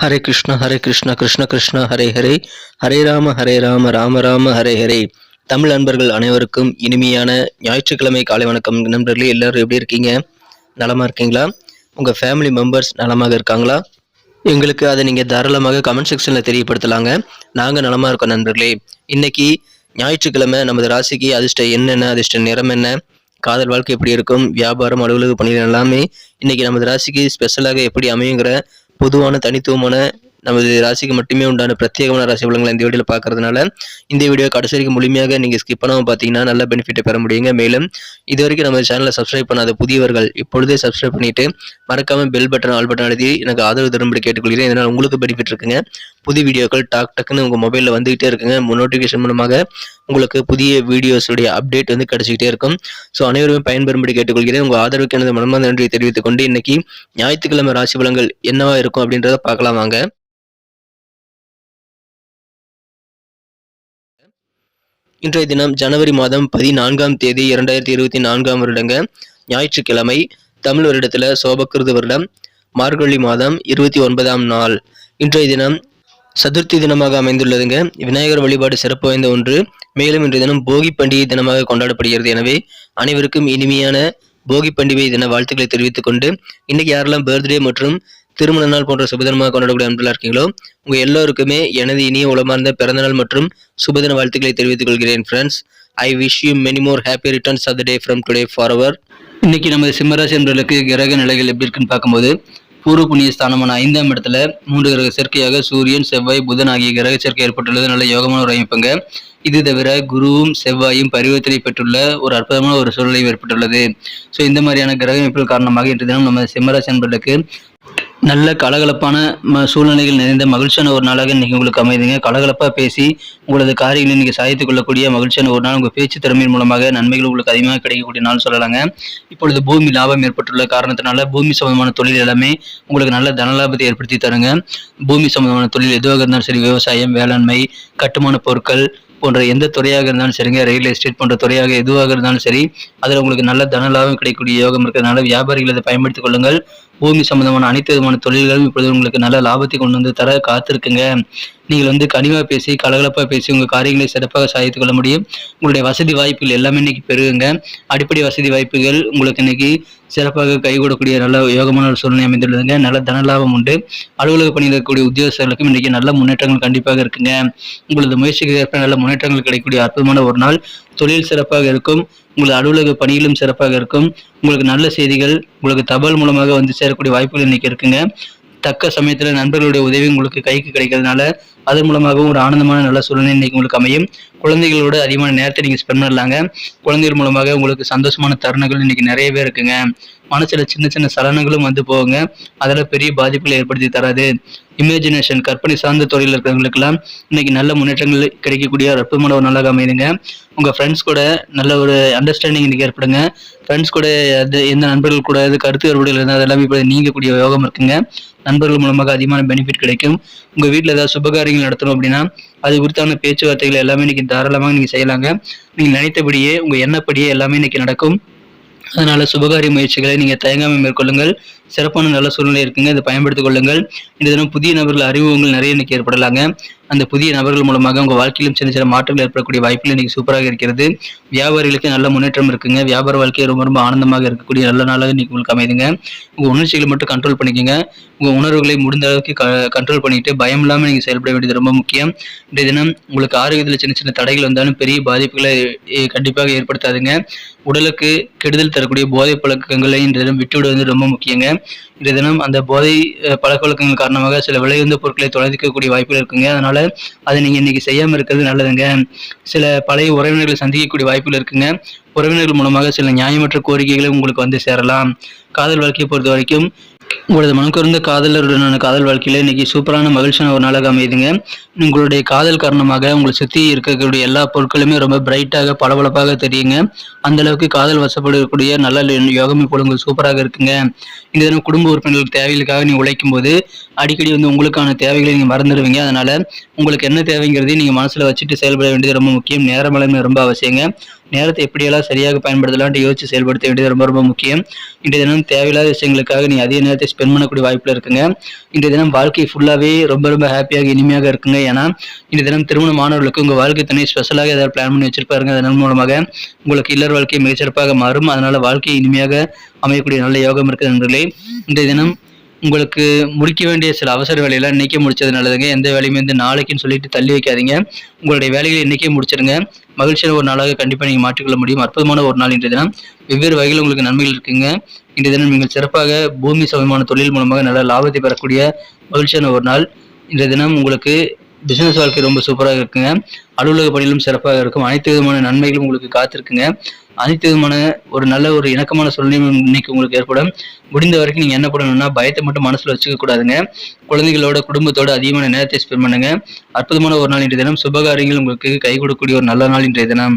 ஹரே கிருஷ்ண ஹரே கிருஷ்ண கிருஷ்ண கிருஷ்ண ஹரே ஹரே. ஹரே ராம ஹரே ராம ராம ராம ஹரே ஹரே. தமிழ் நண்பர்கள் அனைவருக்கும் இனிமையான ஞாயிற்றுக்கிழமை காலை வணக்கம். நண்பர்களே எல்லாரும் எப்படி இருக்கீங்க? நலமாக இருக்கீங்களா? உங்கள் ஃபேமிலி மெம்பர்ஸ் நலமாக இருக்காங்களா? எங்களுக்கு அதை நீங்கள் தாராளமாக கமெண்ட் செக்ஷனில் தெரியப்படுத்தலாங்க. நாங்கள் நலமாக இருக்கோம் நண்பர்களே. இன்னைக்கு ஞாயிற்றுக்கிழமை நமது ராசிக்கு அதிர்ஷ்ட என்னென்ன அதிர்ஷ்ட நிறம் என்ன காதல் வாழ்க்கை எப்படி இருக்கும் வியாபாரம் அலுவலக பணிகள் எல்லாமே இன்னைக்கு நமது ராசிக்கு ஸ்பெஷலாக எப்படி அமையுங்கிற பொதுவான தனித்துவமான நமது ராசிக்கு மட்டுமே உண்டான பிரத்யேகமான ராசி பலன்களை இந்த வீடியோவில் பார்க்கறதுனால இந்த வீடியோ கடைசி வரைக்கும் முழுமையாக நீங்கள் ஸ்கிப் பண்ணாமல் பார்த்தீங்கன்னா நல்ல பெனிஃபிட்டை பெற முடியுங்க. மேலும் இது வரைக்கும் நம்ம சேனலை சப்ஸ்கிரைப் பண்ணாத புதியவர்கள் இப்பொழுதே சப்ஸ்கிரைப் பண்ணிட்டு மறக்காமல் பெல் பட்டன் ஆல் பட்டன் எழுதி எனக்கு ஆதரவு தரும்படி கேட்டுக்கொள்கிறேன். இதனால் உங்களுக்கு பெனிஃபிட் இருக்குங்க. புது வீடியோக்கள் டாக் டக்குன்னு உங்கள் மொபைலில் வந்துகிட்டே இருக்குங்க. நோட்டிஃபிகேஷன் மூலமாக உங்களுக்கு புதிய வீடியோஸுடைய அப்டேட் வந்து கிடைச்சிக்கிட்டே இருக்கும். ஸோ அனைவருமே பயன்பெறும்படி கேட்டுக்கொள்கிறேன். உங்கள் ஆதரவுக்கு எனது மனமார்ந்த நன்றியை தெரிவித்துக் கொண்டு இன்னைக்கு ஞாயிற்றுக்கிழமை ராசி பலங்கள் என்னவா இருக்கும் அப்படின்றத பார்க்கலாம் வாங்க. இன்றைய தினம் ஜனவரி மாதம் பதினான்காம் தேதி இரண்டாயிரத்தி இருபத்தி நான்காம் வருடங்க. ஞாயிற்றுக்கிழமை தமிழ் வருடத்தில் சோபக்கிருது வருடம். மார்கழி மாதம் இருபத்தி ஒன்பதாம் நாள். இன்றைய தினம் சதுர்த்தி தினமாக அமைந்துள்ளதுங்க. விநாயகர் வழிபாடு சிறப்பு வாய்ந்த ஒன்று. மேலும் இன்றைய தினம் போகி பண்டிகை தினமாக கொண்டாடப்படுகிறது. எனவே அனைவருக்கும் இனிமையான போகி பண்டிகை தின வாழ்த்துக்களை தெரிவித்துக் கொண்டு இன்னைக்கு யாரெல்லாம் பர்த்டே மற்றும் திருமண நாள் போன்ற சுபதினமாக கொண்டாடக்கூடிய அன்பெல்லாம் இருக்கீங்களோ உங்கள் எல்லோருக்குமே எனது இனிய உளமார்ந்த பிறந்தநாள் மற்றும் சுபதின வாழ்த்துக்களை தெரிவித்துக் கொள்கிறேன் friends I wish you many more happy returns of the day from today ஃபார்வர் இன்னைக்கு நமது சிம்மராசி என்பவர்களுக்கு கிரக நிலைகள் எப்படி இருக்குன்னு பார்க்கும்போது பூர்வ புண்ணிய ஸ்தானமான ஐந்தாம் இடத்துல மூன்று கிரக சேர்க்கையாக சூரியன் செவ்வாய் புதன் ஆகிய கிரக சேர்க்கை ஏற்பட்டுள்ளது. நல்ல யோகமான ஒரு அமைப்புங்க. இது தவிர குருவும் செவ்வாயும் பரிவர்த்தனை பெற்றுள்ள ஒரு அற்புதமான ஒரு சூழலையும் ஏற்பட்டுள்ளது. ஸோ இந்த மாதிரியான கிரக அமைப்புகள் காரணமாக இன்று தினம் நம்ம சிம்மராசி அன்பர்களுக்கு நல்ல கலகலப்பான ம சூழ்நிலைகள் நிறைந்த மகிழ்ச்சியான ஒரு நாளாக இன்றைக்கி உங்களுக்கு அமைதுங்க கலகலப்பாக பேசி உங்களது காரியங்களை நீங்கள் சாய்த்து கொள்ளக்கூடிய மகிழ்ச்சியான ஒரு நாள். உங்கள் பேச்சு திறமையின் மூலமாக நன்மைகள் உங்களுக்கு அதிகமாக கிடைக்கக்கூடிய நாள் சொல்லலாங்க. இப்பொழுது பூமி லாபம் ஏற்பட்டுள்ள காரணத்தினால பூமி சம்பந்தமான தொழில் எல்லாமே உங்களுக்கு நல்ல தனலாபத்தை ஏற்படுத்தி தருங்க. பூமி சம்பந்தமான தொழில் எதுவாக இருந்தாலும் சரி விவசாயம் வேளாண்மை கட்டுமான பொருட்கள் போன்ற எந்த துறையாக இருந்தாலும் சரிங்க ரியல் எஸ்டேட் போன்ற துறையாக எதுவாக இருந்தாலும் சரி அதில் உங்களுக்கு நல்ல தன லாபம் கிடைக்கக்கூடிய யோகம் இருக்கிறதுனால வியாபாரிகள் அதை பயன்படுத்திக் கொள்ளுங்கள். பூமி சம்பந்தமான அனைத்து விதமான தொழில்களும் இப்பொழுது உங்களுக்கு நல்ல லாபத்தை கொண்டு வந்து தர காத்திருக்குங்க. நீங்கள் வந்து கனிவாக பேசி கலகலப்பாக பேசி உங்கள் காரியங்களை சிறப்பாக சாதித்துக் கொள்ள முடியும். உங்களுடைய வசதி வாய்ப்புகள் எல்லாமே இன்னைக்கு பெருகுங்க. அடிப்படை வசதி வாய்ப்புகள் உங்களுக்கு இன்னைக்கு சிறப்பாக கைகூடக்கூடிய நல்ல யோகமான ஒரு சூழ்நிலை அமைந்துள்ளதுங்க. நல்ல தனலாபம் உண்டு. அலுவலக பணியில் இருக்கக்கூடிய உத்தியோகஸ்தர்களுக்கும் இன்னைக்கு நல்ல முன்னேற்றங்கள் கண்டிப்பாக இருக்குங்க. உங்களது முயற்சிக்கு ஏற்ப நல்ல முன்னேற்றங்கள் கிடைக்கக்கூடிய அற்புதமான ஒரு நாள். தொழில் சிறப்பாக இருக்கும். உங்களது அலுவலக பணியிலும் சிறப்பாக இருக்கும். உங்களுக்கு நல்ல செய்திகள் உங்களுக்கு தபால் மூலமாக வந்து சேரக்கூடிய வாய்ப்புகள் இன்னைக்கு இருக்குங்க. தக்க சமயத்தில் நண்பர்களுடைய உதவி உங்களுக்கு கைக்கு கிடைக்கிறதுனால அது மூலமாகவும் ஒரு ஆனந்தமான நல்ல சூழ்நிலை இன்னைக்கு உங்களுக்கு அமையும். குழந்தைகளோட அதிகமான நேரத்தை நீங்கள் ஸ்பெண்ட் பண்ணலாங்க. குழந்தைகள் மூலமாக உங்களுக்கு சந்தோஷமான தருணங்கள் இன்னைக்கு நிறையவே இருக்குங்க. மனசுல சின்ன சின்ன சலனங்களும் வந்து போகுங்க. அதில் பெரிய பாதிப்புகளை ஏற்படுத்தி தராது. இமேஜினேஷன் கற்பனை சார்ந்த தொழில் இருக்கிறவங்களுக்கெல்லாம் இன்னைக்கு நல்ல முன்னேற்றங்கள் கிடைக்கக்கூடிய ஒரு அற்புதமான ஒரு நாளாக அமைதுங்க உங்கள் ஃப்ரெண்ட்ஸ் கூட நல்ல ஒரு அண்டர்ஸ்டாண்டிங் இன்னைக்கு ஏற்படுங்க. ஃப்ரெண்ட்ஸ் கூட அது எந்த நண்பர்கள் கூட இது கருத்து வேறுபாடுகள் இருந்தால் அதெல்லாம் இப்போ நீங்கக்கூடிய யோகம் இருக்குங்க. நண்பர்கள் மூலமாக அதிகமான பெனிஃபிட் கிடைக்கும். உங்கள் வீட்டில் ஏதாவது சுபகாரியங்கள் நடத்தணும் அப்படின்னா அது குறித்தான பேச்சுவார்த்தைகள் எல்லாமே இன்னைக்கு தாராளமாக நீங்கள் செய்யலாங்க. நீங்கள் நினைத்தபடியே உங்கள் எண்ணப்படியே எல்லாமே இன்னைக்கு நடக்கும். அதனால சுபகாரிய முயற்சிகளை நீங்கள் தயங்காமல் மேற்கொள்ளுங்கள். சிறப்பான நல்ல சூழ்நிலை இருக்குங்க. இதை பயன்படுத்திக் கொள்ளுங்கள். இந்த தினம் புதிய நபர்கள் அறிமுகங்கள் நிறைய இன்னைக்கு ஏற்படலாங்க. அந்த புதிய நபர்கள் மூலமாக உங்கள் வாழ்க்கையிலும் சின்ன சின்ன மாற்றங்கள் ஏற்படக்கூடிய வாய்ப்புகள் இன்னைக்கு சூப்பராக இருக்கிறது. வியாபாரிகளுக்கு நல்ல முன்னேற்றம் இருக்குங்க. வியாபார வாழ்க்கை ரொம்ப ரொம்ப ஆனந்தமாக இருக்கக்கூடிய நல்ல நாளாக இன்னைக்கு உங்களுக்கு அமைதுங்க. உங்கள் உணர்ச்சிகளை மட்டும் கண்ட்ரோல் பண்ணிக்கோங்க. உங்கள் உணர்வுகளை முடிந்த அளவுக்கு கண்ட்ரோல் பண்ணிட்டு பயம் இல்லாமல் நீங்கள் செயல்பட வேண்டியது ரொம்ப முக்கியம். இன்றைய தினம் உங்களுக்கு ஆரோக்கியத்தில் சின்ன சின்ன தடைகள் வந்தாலும் பெரிய பாதிப்புகளை கண்டிப்பாக ஏற்படுத்தாதுங்க. உடலுக்கு கெடுதல் தரக்கூடிய போதை பழக்கங்களை இன்றைய தினம் விட்டு விடுவது ரொம்ப முக்கியங்க. இன்றைய தினம் அந்த போதை பழக்க வழக்கங்கள் காரணமாக சில விலையுந்த பொருட்களை தொலைக்கக்கூடிய வாய்ப்புகள் இருக்குங்க. அதனால அதை நீங்கள் இன்னைக்கு செய்யாமல் இருக்கிறது நல்லதுங்க. சில பழைய உறவினர்களை சந்திக்கக்கூடிய வாய்ப்புகள் இருக்குங்க. உறவினர்கள் மூலமாக சில நியாயமற்ற கோரிக்கைகளும் உங்களுக்கு வந்து சேரலாம். காதல் வாழ்க்கையை பொறுத்த வரைக்கும் உங்களது மனக்குறந்த காதலருடனான காதல் வாழ்க்கையில் இன்னைக்கு சூப்பரான மகிழ்ச்சியான ஒரு நாளாக அமையுதுங்க. உங்களுடைய காதல் காரணமாக உங்களை சுற்றி இருக்கக்கூடிய எல்லா பொருட்களுமே ரொம்ப பிரைட்டாக பளபளப்பாக தெரியுங்க. அந்த அளவுக்கு காதல் வசப்படக்கூடிய நல்ல யோகம் இப்போ உங்களுக்கு சூப்பராக இருக்குங்க. இந்த தினம் குடும்ப உறுப்பினர்களுக்கு தேவைகளுக்காக நீங்கள் உழைக்கும் போது அடிக்கடி வந்து உங்களுக்கான தேவைகளை நீங்கள் மறந்துடுவீங்க. அதனால் உங்களுக்கு என்ன தேவைங்கிறதையும் நீங்கள் மனசில் வச்சுட்டு செயல்பட வேண்டியது ரொம்ப முக்கியம். நேர ரொம்ப அவசியங்க. நேரத்தை எப்படியெல்லாம் சரியாக பயன்படுத்தலாம்னு யோசிச்சு செயல்படுத்த வேண்டியது ரொம்ப ரொம்ப முக்கியம். இன்றைய தினம் தேவையில்லாத விஷயங்களுக்காக நீங்கள் அதிக நேரத்தை ஸ்பெண்ட் பண்ணக்கூடிய வாய்ப்பில் இருக்குங்க. இன்றைய தினம் வாழ்க்கை ஃபுல்லாகவே ரொம்ப ரொம்ப ஹாப்பியாக இனிமையாக இருக்குங்க. ஏன்னா இன்றைய தினம் திருமண மாணவர்களுக்கு உங்கள் வாழ்க்கை துணை ஸ்பெஷலாக ஏதாவது பிளான் பண்ணி வச்சிருப்பாருங்க. அதன் மூலமாக உங்களுக்கு இல்லற வாழ்க்கை மிகச்சிறப்பாக மாறும். அதனால் வாழ்க்கை இனிமையாக அமையக்கூடிய நல்ல யோகம் இருக்குது நண்பர்களே. இன்றைய தினம் உங்களுக்கு முடிக்க வேண்டிய சில அவசர வேலையெல்லாம் இன்னைக்கே முடிச்சது நல்லதுங்க. எந்த வேலையுமே வந்து நாளைக்குன்னு சொல்லிட்டு தள்ளி வைக்காதீங்க. உங்களுடைய வேலைகளை இன்னைக்கே முடிச்சிருங்க மகிழ்ச்சியான ஒரு நாளாக கண்டிப்பாக நீங்கள் மாற்றிக்கொள்ள முடியும். அற்புதமான ஒரு நாள் இன்றைய தினம். வெவ்வேறு வகையில் உங்களுக்கு நன்மைகள் இருக்குங்க. இன்றைய தினம் நீங்கள் சிறப்பாக பூமி சமமான தொழில் மூலமாக நல்ல லாபத்தை பெறக்கூடிய மகிழ்ச்சியான ஒரு நாள். இன்றைய தினம் உங்களுக்கு பிஸ்னஸ் வாழ்க்கை ரொம்ப சூப்பராக இருக்குங்க. அலுவலக பணியிலும் சிறப்பாக இருக்கும். அனைத்து விதமான நன்மைகளும் உங்களுக்கு காத்திருக்குங்க. அனைத்து விதமான ஒரு நல்ல ஒரு இணக்கமான சூழ்நிலை இன்னைக்கு உங்களுக்கு ஏற்படும். முடிந்த வரைக்கும் நீங்கள் என்ன பண்ணணும்னா பயத்தை மட்டும் மனசில் வச்சுக்க கூடாதுங்க. குழந்தைகளோட குடும்பத்தோட அதிகமான நேரத்தை ஸ்பெண்ட் பண்ணுங்க. அற்புதமான ஒரு நாள் இன்றைய தினம். சுபகாரியங்கள் உங்களுக்கு கை கொடுக்கக்கூடிய ஒரு நல்ல நாள் இன்றைய தினம்.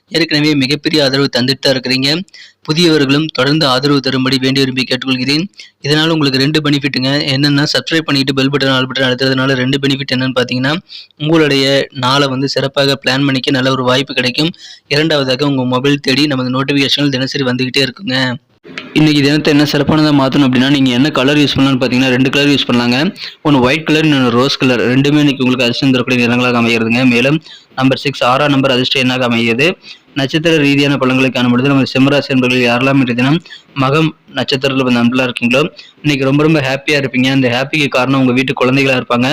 ஏற்கனவே மிகப்பெரிய ஆதரவு தந்துட்டு தான் இருக்கிறீங்க. புதியவர்களும் தொடர்ந்து ஆதரவு தரும்படி வேண்டி விரும்பி கேட்டுக்கொள்கிறேன். இதனால் உங்களுக்கு ரெண்டு பெனிஃபிட்டுங்க. என்னென்னா சப்ஸ்கிரைப் பண்ணிட்டு பெல் பட்டன் ஆல் பட்டன் அழுத்துறதுனால ரெண்டு பெனிஃபிட் என்னன்னு பார்த்தீங்கன்னா உங்களுடைய நாளை வந்து சிறப்பாக பிளான் பண்ணிக்க நல்ல ஒரு வாய்ப்பு கிடைக்கும். இரண்டாவதாக உங்கள் மொபைல் தேடி நமது நோட்டிஃபிகேஷன்கள் தினசரி வந்துக்கிட்டே இருக்குங்க. இன்னைக்கு தினத்தை என்ன சிறப்பானதாக மாற்றணும் அப்படின்னா நீங்கள் என்ன கலர் யூஸ் பண்ணலாம்னு பார்த்தீங்கன்னா ரெண்டு கலர் யூஸ் பண்ணலாங்க. ஒன்று ஒயிட் கலர் இன்னொன்று ரோஸ் கலர் ரெண்டுமே இன்னைக்கு உங்களுக்கு அதிர்ஷ்டம் தரக்கூடிய நிறங்களாக அமைகிறதுங்க. மேலும் நம்பர் சிக்ஸ் ஆறாம் நம்பர் அதிர்ஷ்டம் என்னாக அமைகிறது? நட்சத்திர ரீதியான பலன்களை காணும்பொழுது நம்ம சிம்மராசி என்பர்கள் யாரெல்லாம் இன்றைய தினம் மகம் நட்சத்திரத்தில் வந்து நண்பர்களாக இருக்கீங்களோ இன்னைக்கு ரொம்ப ரொம்ப ஹாப்பியாக இருப்பீங்க. அந்த ஹாப்பிக்கு காரணம் உங்கள் வீட்டு குழந்தைகளாக இருப்பாங்க.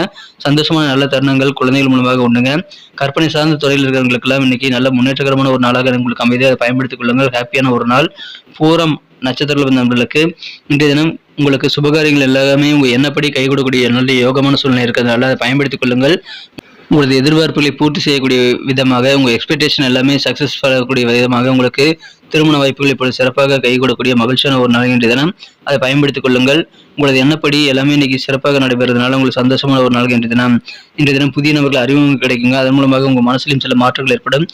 சந்தோஷமான நல்ல தருணங்கள் குழந்தைகள் மூலமாக உண்டுங்க. கற்பனை சார்ந்த துறையில் இருக்கிறவங்களுக்கெல்லாம் இன்னைக்கு நல்ல முன்னேற்றகரமான ஒரு நாளாக உங்களுக்கு அமைதியாக அதை பயன்படுத்திக் கொள்ளுங்கள். ஹாப்பியான ஒரு நாள். பூரம் நட்சத்திரத்தில் வந்த நண்பர்களுக்கு இன்றைய தினம் உங்களுக்கு சுபகாரியங்கள் எல்லாமே உங்கள் என்னப்படி கை கொடுக்கக்கூடிய நல்ல யோகமான சூழ்நிலை இருக்கிறதுனால அதை பயன்படுத்திக் கொள்ளுங்கள். உங்களது எதிர்பார்ப்புகளை பூர்த்தி செய்யக்கூடிய விதமாக உங்கள் எக்ஸ்பெக்டேஷன் எல்லாமே சக்ஸஸ்ஃபுல் ஆகக்கூடிய விதமாக உங்களுக்கு திருமண வாய்ப்புகள் இப்பொழுது சிறப்பாக கைகூடக்கூடிய மகிழ்ச்சியான ஒரு நாள் இன்றைய தினம். அதை பயன்படுத்திக் கொள்ளுங்கள். உங்களது எண்ணப்படி எல்லாமே இன்னைக்கு சிறப்பாக நடைபெறதுனால உங்களுக்கு சந்தோஷமான ஒரு நாள் இன்றைய தினம். இன்றைய தினம் புதிய நபர்கள் அறிமுகம் கிடைக்குங்க. அதன் மூலமாக உங்கள் மனசிலும் சில மாற்றங்கள் ஏற்படும்.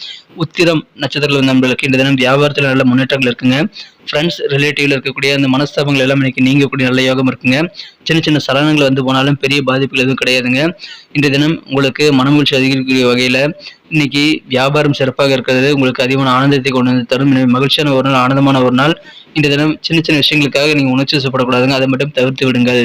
உத்திரம் நட்சத்திரத்தில் நண்பர்களுக்கு இன்றைய தினம் வியாபாரத்தில் நல்ல முன்னேற்றங்கள் இருக்குங்க. ஃப்ரெண்ட்ஸ் ரிலேட்டிவ்ல இருக்கக்கூடிய அந்த மனஸ்தாபங்கள் எல்லாம் இன்னைக்கு நீங்கக்கூடிய நல்ல யோகம் இருக்குங்க. சின்ன சின்ன சலனங்கள் வந்து போனாலும் பெரிய பாதிப்புகள் எதுவும் கிடையாதுங்க. இன்றைய தினம் உங்களுக்கு மனமகிழ்ச்சி அதிகரிக்கக்கூடிய வகையில் இன்னைக்கு வியாபாரம் சிறப்பாக இருக்கிறது. உங்களுக்கு அதிகமான ஆனந்தத்தை கொண்டு வந்து தரும். மகிழ்ச்சியான ஒரு நாள் ஆனந்தமான ஒரு நாள். இன்றைய தினம் சின்ன சின்ன விஷயங்களுக்காக நீங்கள் உணர்ச்சி வசப்படக்கூடாதுங்க. அதை மட்டும் தவிர்த்து விடுங்கள்.